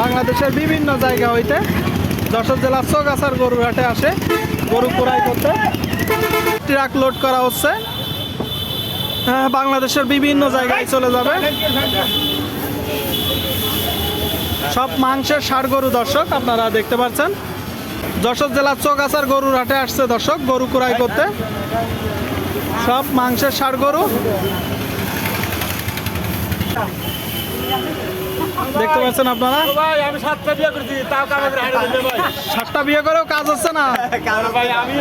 বাংলাদেশের বিভিন্ন জায়গা হইতে যশোর জেলার চৌগাছার গরুর হাটে আসে গরু ক্রয় করতে। ট্রাক লোড করা হচ্ছে। হ্যাঁ, বাংলাদেশের বিভিন্ন জায়গায় চলে যাবে। সব মাংসের ষাড় গরু দর্শক আপনারা দেখতে পাচ্ছেন। যশোর জেলার চৌগাছার গরুর হাটে আসছে দর্শক গরু ক্রয় করতে। সব মাংসের ষাড় গরু। দেখতে পাচ্ছেন আপনারা? ভাই আমি সাতটা বিয়ে করছি তাও সাতটা বিয়ে করেও কাজ হচ্ছে না? ভাই আমি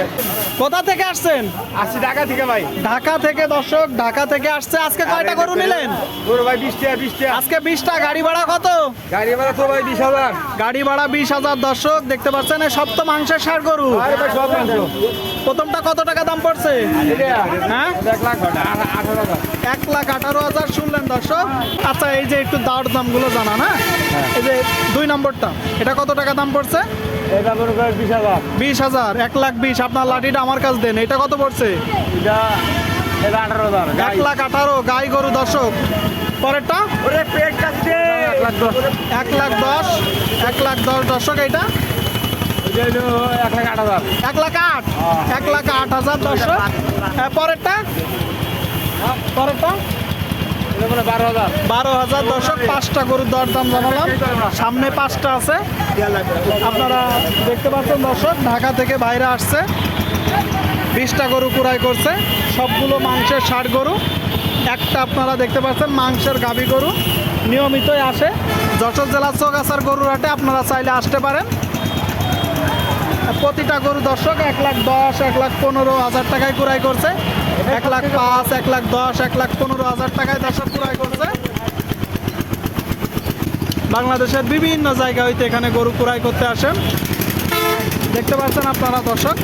কোথা থেকে আসছেন? আসছি ঢাকা থেকে ভাই। ঢাকা থেকে দর্শক ঢাকা থেকে আসছে। আজকে কয়টা গরু নিলেন? ওর ভাই বিশ টাকা বিশ টাকা আজকে বিশটা গাড়ি ভাড়া কত? গাড়ি ভাড়া তো ভাই বিশ হাজার। গাড়ি ভাড়া বিশ হাজার দর্শক দেখতে পাচ্ছেন এই সব তো মাংসের সার গরু। ভাই সব মাংস। প্রথমটা কত টাকা দাম পড়ছে? হ্যাঁ? এক লাখ আঠারো হাজার। এক লাখ আঠারো হাজার শুনলেন দর্শক। আচ্ছা এই যে একটু দাঁড় দামগুলো জানা না এই যে দুই নম্বরটা এটা কত টাকা দাম পড়ছে? এটা মনে করেন বিশ হাজার। বিশ হাজার এক লাখ বিশ আপনার লাঠিটা আমার কাছে দেন এটা কত পড়ছে? এটা এটা আঠারো হাজার এক লাখ আঠারো গাই গরু দর্শক। পরেরটা? ওরে পেট কাটছে এক লাখ দশ। এক লাখ দশ এক লাখ দশ দর্শক এইটা? ওইটা এক লাখ আট হাজার। এক লাখ আট এক লাখ আট হাজার দর্শক। হ্যাঁ। পরেরটা? পরেরটা? এটা বারো হাজার দর্শক, পাঁচটা গরুর দর দাম জানালাম। সামনে পাঁচটা আছে। আপনারা দেখতে পাচ্ছেন দর্শক, ঢাকা থেকে বাইরে আসছে। বিশটা গরু কুড়াই করছে। সবগুলো মাংসের ষাট গরু। একটা আপনারা দেখতে পাচ্ছেন, মাংসের গাভী গরু। নিয়মিতই আসে। যশোর জেলার চৌগাছার গরুর হাটে আপনারা চাইলে আসতে পারেন। প্রতিটা গরু দর্শক, এক লাখ দশ, এক লাখ পনেরো হাজার টাকায় কুড়াই করছে। এক লাখ পাঁচ, এক লাখ দশ, এক লাখ পনেরো হাজার টাকায় দর্শক ক্রয় করছে। বাংলাদেশের বিভিন্ন জায়গা হইতে এখানে গরু ক্রয় করতে আসেন। দেখতে পাচ্ছেন আপনারা দর্শক।